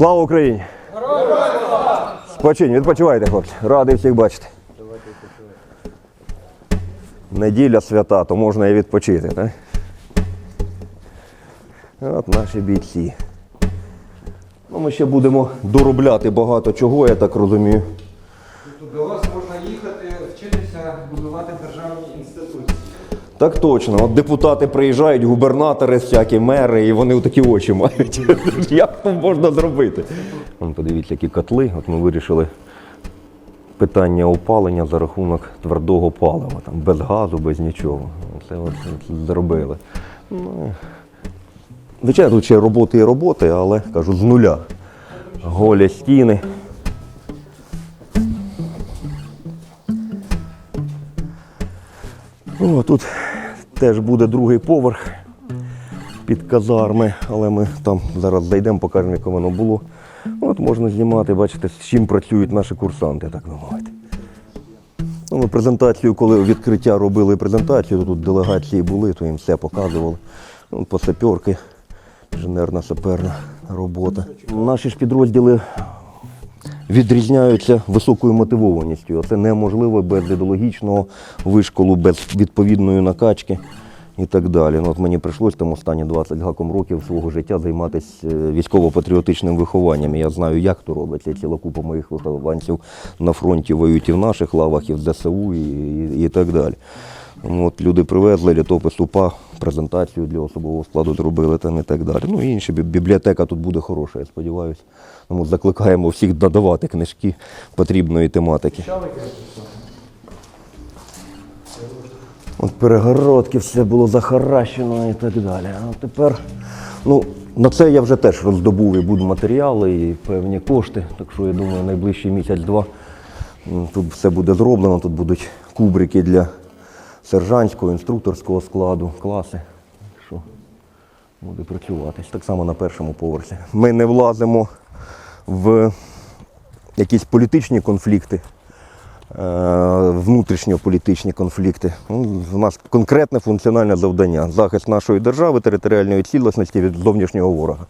Слава Україні! Спочинь, відпочивайте, хлопці. Радий всіх бачити. Неділя свята, то можна і відпочити, так? От наші бійці. Ну, ми ще будемо доробляти багато чого, я так розумію. Тут до вас Так точно. От депутати приїжджають, губернатори, всякі мери, і вони такі очі мають. Як це можна зробити? Вон, подивіться, які котли. От ми вирішили питання опалення за рахунок твердого палива, там, без газу, без нічого. Це от зробили. Ну, звичайно, тут ще роботи і роботи, але кажу, з нуля. Голі стіни. О, тут теж буде другий поверх під казарми, але ми там зараз зайдемо, покажемо, яке воно було. От можна знімати, бачите, з чим працюють наші курсанти, так би мовити. Ну, ми презентацію, коли відкриття робили презентацію, то тут делегації були, то їм все показували. Ну, по саперки, інженерна саперна робота. Наші ж підрозділи відрізняються високою мотивованістю. Це неможливо без ідеологічного вишколу, без відповідної накачки і так далі. Ну, от мені прийшлось там останні 20 гаком років свого життя займатися е, військово-патріотичним вихованням. Я знаю, як то робиться. Ціла купа моїх вихованців на фронті воюють і в наших лавах, і в ЗСУ, і, і, і так далі. Тому От люди привезли літопис УПА, презентацію для особового складу зробили там і так далі. Ну і інші бі- бібліотека тут буде хороша, я сподіваюся. Тому закликаємо всіх додавати книжки потрібної тематики. Перегородки, все було захаращено і так далі. А тепер, ну, на це я вже теж роздобув і буду матеріали, і певні кошти. Так що я думаю, найближчий місяць-два тут все буде зроблено. Тут будуть кубрики для сержантського, інструкторського складу, класи. Що буде працювати. Так само на першому поверсі. Ми не влазимо в якісь політичні конфлікти внутрішньополітичні конфлікти. Ну, У нас конкретне функціональне завдання захист нашої держави, територіальної цілісності від зовнішнього ворога.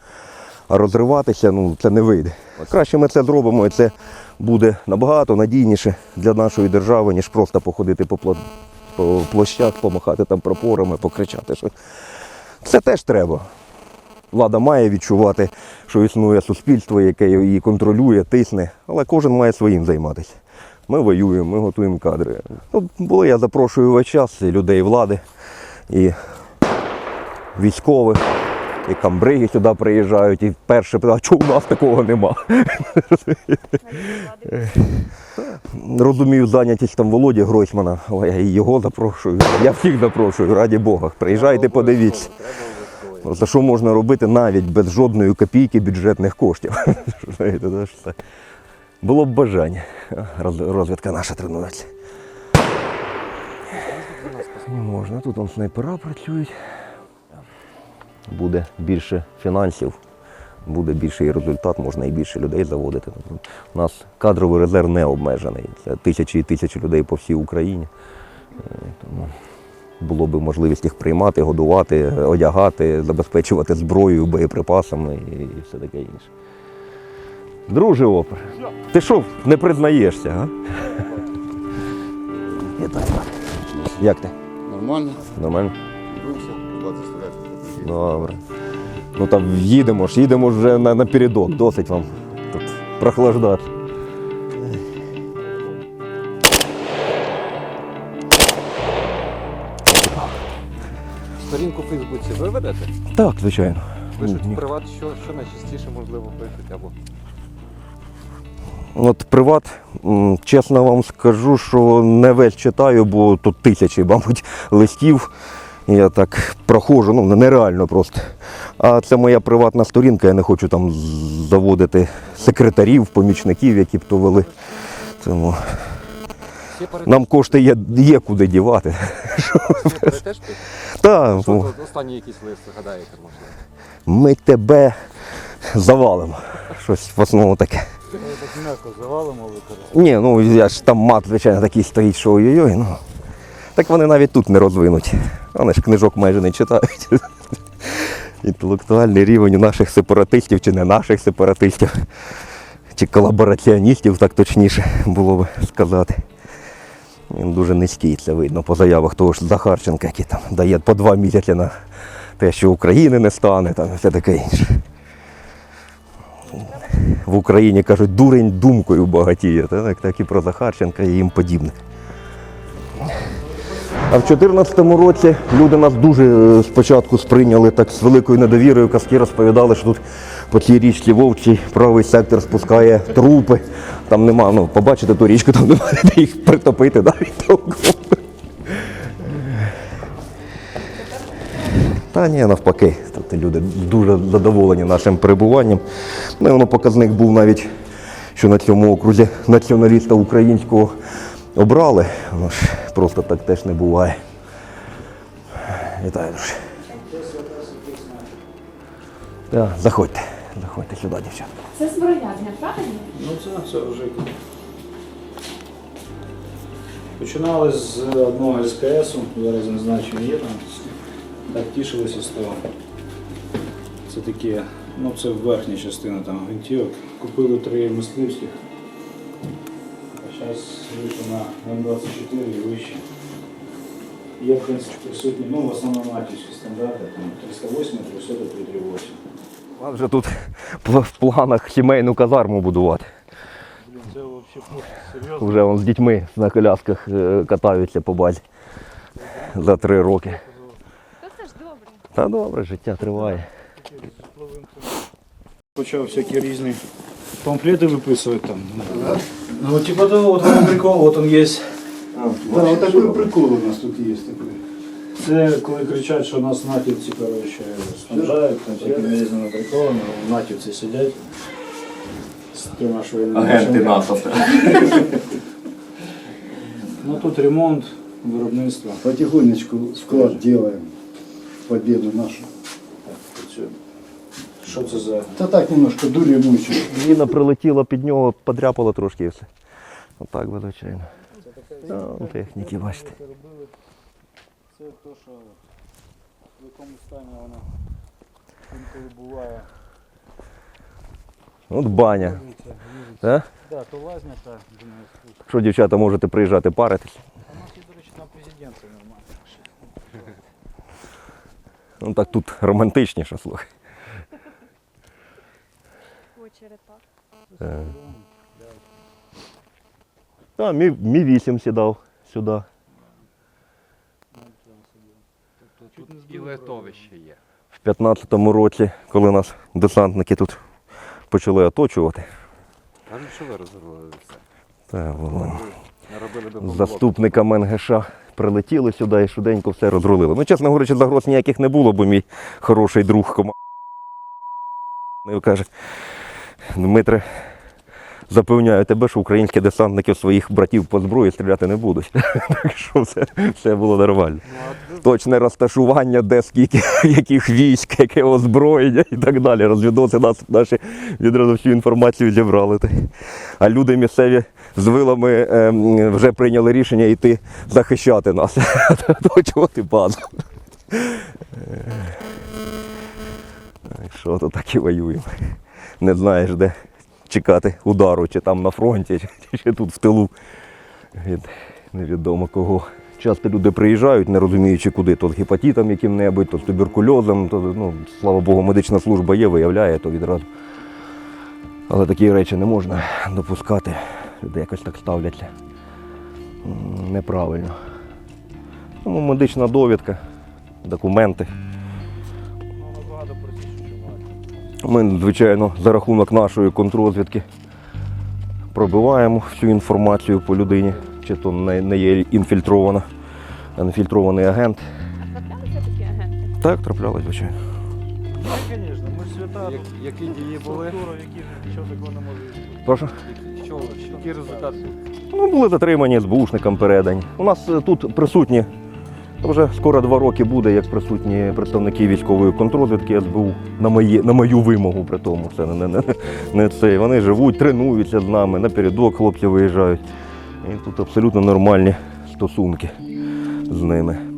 А розриватися ну, це не вийде. Краще ми це зробимо, і це буде набагато надійніше для нашої держави, ніж просто походити по, по площах, помахати там прапорами, покричати. Що... Це теж треба. Влада має відчувати, що існує суспільство, яке її контролює, тисне, але кожен має своїм займатися. Ми воюємо, ми готуємо кадри. Ну, було, я запрошую весь час і людей влади, і військових, і камбриги сюди приїжджають, і перше питають, чого у нас такого нема. Розумію зайнятість там Володі Гройсмана, я і його запрошую. Я всіх запрошую, раді Бога. Приїжджайте, подивіться. За що можна робити навіть без жодної копійки бюджетних коштів. Було б бажання. Розвідка наша тренується. Можна, тут он снайпера працюють. Буде більше фінансів, буде більший результат, можна і більше людей заводити. У нас кадровий резерв не обмежений. Це тисячі і тисячі людей по всій Україні. Тому було б можливість їх приймати, годувати, одягати, забезпечувати зброєю, боєприпасами і все таке інше. Друже опер, ти що не признаєшся, а? Як ти? Нормально? Нормально? Рухся, 20 стріляти. Добре. Ну там їдемо ж, їдемо ж вже на, напередок, досить вам тут прохлаждати. Сторінку в Фейсбуці ви ведете? Так, звичайно. Пишуть в приват, що, що найчастіше можливо пишуть або. От приват, чесно вам скажу, що не весь читаю, бо тут тисячі, мабуть, листів. Я так проходжу, ну нереально просто. А це моя приватна сторінка, я не хочу там заводити секретарів, помічників, які б то вели. Тому нам кошти є, є куди дівати. Всі перед теж пишуть? Та, Що ну, останній якийсь лист згадаєте, можливо? ми тебе завалимо. Щось в основному таке. Так м'яко завалимо використати. Ні, ну я ж там мат, звичайно, такий стоїть, що ой-ой-ой. Ну. Так вони навіть тут не розвинуті. Вони ж книжок майже не читають. Інтелектуальний рівень наших сепаратистів чи не наших сепаратистів, чи колабораціоністів, так точніше було би сказати. Він дуже низький, це видно по заявах того ж Захарченка, який там дає по два місяці на те, що України не стане, там все таке інше. В Україні кажуть, дурень думкою багатіє, так, так і про Захарченка і їм подібне. А в 2014 році люди нас дуже е, спочатку сприйняли так з великою недовірою. Казки розповідали, що тут по цій річці Вовчій правий сектор спускає трупи. Там нема, ну, побачите ту річку, там немає де їх притопити навіть толком. Та ні, навпаки, люди дуже задоволені нашим перебуванням. Ну, і воно показник був навіть, що на цьому окрузі націоналіста українського обрали. Воно ж просто так теж не буває. Вітаю, друже. Так, заходьте, заходьте сюди, дівчата. Це зброярня, правильно? Ну це, це вже. Починали з одного СКС, зараз не знаю, чи є там. Так тішилися з того. Це такі, ну це верхня частина там гвинтівок. Купили три мисливських. А зараз вийшли на М24 і вище. Є, в принципі, присутні, ну, в основному натівські стандарти, там 308, 300, 338. У вже тут в планах сімейну казарму будувати. Блін, це взагалі серйозно. Вже вон з дітьми на колясках е, катаються по базі за три роки. Та це ж добре. Та добре, життя триває. Почав всякі різні памфлети виписувати там. Ну, типа того, от вам прикол, от он є. Да, вот такой прикол у нас тут есть. Такой. Це коли кричать, що нас натівці коротше, снабжають, там всякими різними приколами, а натівці сидять. З трьома швейними НАТО. Ну тут ремонт, виробництво. Потихонечку склад делаем. Победу нашу. Що це за. Да так немножко дури мучают. Зіна прилетіла під нього, подряпала трошки і все. Отак би, звичайно. Ну, техніки, бачите. Це то, що в якому стані вона інколи буває. От баня. Так? Так, то лазня та. Що, дівчата, можете приїжджати паритись? А у нас є, до речі, там президенти нормально. Ну так тут романтичніше, слухай. Е. Та, мі, мі 8 сідав сюди. І литовище є. В 15-му році, коли нас десантники тут почали оточувати. А ну що ви розробили все? Та, би заступника МНГШ прилетіли сюди і швиденько все розрулили. Ну, чесно говорячи, загроз ніяких не було, бо мій хороший друг кома каже, Дмитре, запевняю тебе, що українські десантники своїх братів по зброї стріляти не будуть. Так що все, все було нормально. Точне розташування, де скільки, яких військ, яке озброєння і так далі. Розвідоси нас наші відразу всю інформацію зібрали. А люди місцеві з вилами ем, вже прийняли рішення йти захищати нас. Точувати базу. Так Що то так і воюємо. Не знаєш, де чекати удару, чи там на фронті, чи, тут в тилу. Від невідомо кого. Часто люди приїжджають, не розуміючи куди, то з гепатитом яким-небудь, то з туберкульозом, то, ну, слава Богу, медична служба є, виявляє, то відразу. Але такі речі не можна допускати. Люди якось так ставляться. Неправильно. Тому медична довідка, документи. Ми, звичайно, за рахунок нашої контррозвідки пробиваємо всю інформацію по людині, чи то не, є інфільтрована, інфільтрований агент. А траплялися такі агенти? Так, траплялось, звичайно. Так, звісно, ми свята, Як- які дії були? структура, які нічого такого не може бути. Прошу. Що, які результати? Ну, були затримані СБУшникам передані. У нас е, тут присутні, вже скоро два роки буде, як присутні представники військової контрозвідки СБУ на, мої, на мою вимогу при тому. Це не, не, не, не це. Вони живуть, тренуються з нами, напередок хлопці виїжджають. І тут абсолютно нормальні стосунки з ними.